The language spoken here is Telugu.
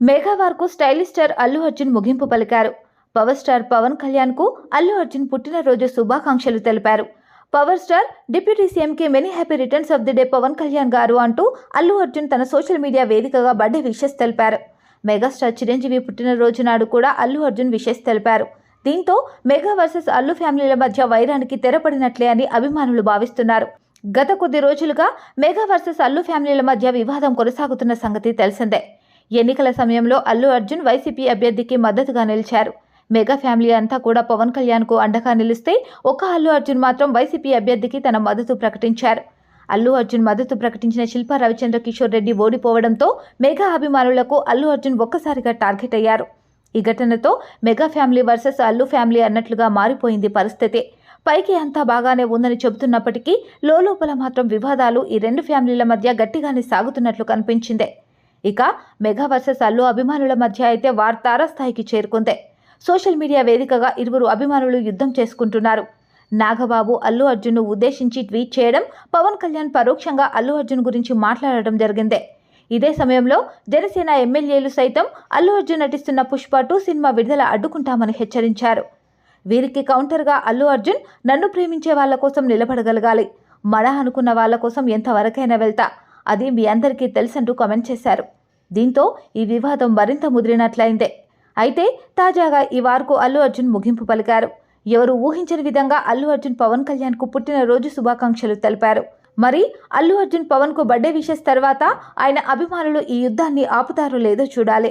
మెగావార్కు స్టైలిష్ స్టార్ అల్లు అర్జున్ ముగింపు పలికారు. పవర్ స్టార్ పవన్ కళ్యాణ్కు అల్లు అర్జున్ పుట్టినరోజు శుభాకాంక్షలు తెలిపారు. Power star deputy సీఎంకి many happy returns of the day Pawan Kalyan garu అంటూ అల్లు అర్జున్ తన సోషల్ మీడియా వేదికగా బర్త్డే విషెస్ తెలిపారు. మెగాస్టార్ చిరంజీవి పుట్టినరోజు నాడు కూడా అల్లు అర్జున్ విషెస్ తెలిపారు. దీంతో మెగా వర్సెస్ అల్లు ఫ్యామిలీల మధ్య వైరానికి తెరపడినట్లే అని అభిమానులు భావిస్తున్నారు. గత కొద్ది రోజులుగా మెగా వర్సెస్ అల్లు ఫ్యామిలీల మధ్య వివాదం కొనసాగుతున్న సంగతి తెలిసిందే. ఎన్నికల సమయంలో అల్లు అర్జున్ వైసీపీ అభ్యర్థికి మద్దతుగా నిలిచారు. మెగా ఫ్యామిలీ అంతా కూడా పవన్ కళ్యాణ్కు అండగా నిలిస్తే ఒక్క అల్లు అర్జున్ మాత్రం వైసీపీ అభ్యర్థికి తన మద్దతు ప్రకటించారు. అల్లు అర్జున్ మద్దతు ప్రకటించిన శిల్పా రవిచంద్ర కిషోర్ రెడ్డి ఓడిపోవడంతో మెగా అభిమానులకు అల్లు అర్జున్ ఒక్కసారిగా టార్గెట్ అయ్యారు. ఈ ఘటనతో mega family versus Allu family అన్నట్లుగా మారిపోయింది పరిస్థితి. పైకి అంతా బాగానే ఉందని చెబుతున్నప్పటికీ లోపల మాత్రం వివాదాలు ఈ రెండు ఫ్యామిలీల మధ్య గట్టిగానే సాగుతున్నట్లు కనిపించిందే. ఇక మెగా వర్సెస్ అల్లు అభిమానుల మధ్య అయితే వార్తార స్థాయికి చేరుకుందే. సోషల్ మీడియా వేదికగా ఇరువురు అభిమానులు యుద్ధం చేసుకుంటున్నారు. నాగబాబు అల్లు అర్జున్ను ఉద్దేశించి ట్వీట్ చేయడం పవన్ కళ్యాణ్ పరోక్షంగా అల్లు అర్జున్ గురించి మాట్లాడడం జరిగిందే. ఇదే సమయంలో జనసేన ఎమ్మెల్యేలు సైతం అల్లు అర్జున్ నటిస్తున్న పుష్ప టూ సినిమా విడుదల అడ్డుకుంటామని హెచ్చరించారు. వీరికి కౌంటర్గా అల్లు అర్జున్ నన్ను ప్రేమించే వాళ్ళ కోసం నిలబడగలగాలి మడ అనుకున్న వాళ్ళ కోసం ఎంతవరకైనా వెళ్తా అది మీ అందరికీ తెలుసంటూ కామెంట్ చేశారు. దీంతో ఈ వివాదం మరింత ముదిరినట్లయిందే. అయితే తాజాగా ఈ వార్కు అల్లు అర్జున్ ముగింపు పలికారు. ఎవరు ఊహించని విధంగా అల్లు అర్జున్ పవన్ కళ్యాణ్కు పుట్టినరోజు శుభాకాంక్షలు తెలిపారు. మరి అల్లు అర్జున్ పవన్కు బర్త్డే విషెస్ తర్వాత ఆయన అభిమానులు ఈ యుద్ధాన్ని ఆపుతారో లేదో చూడాలి.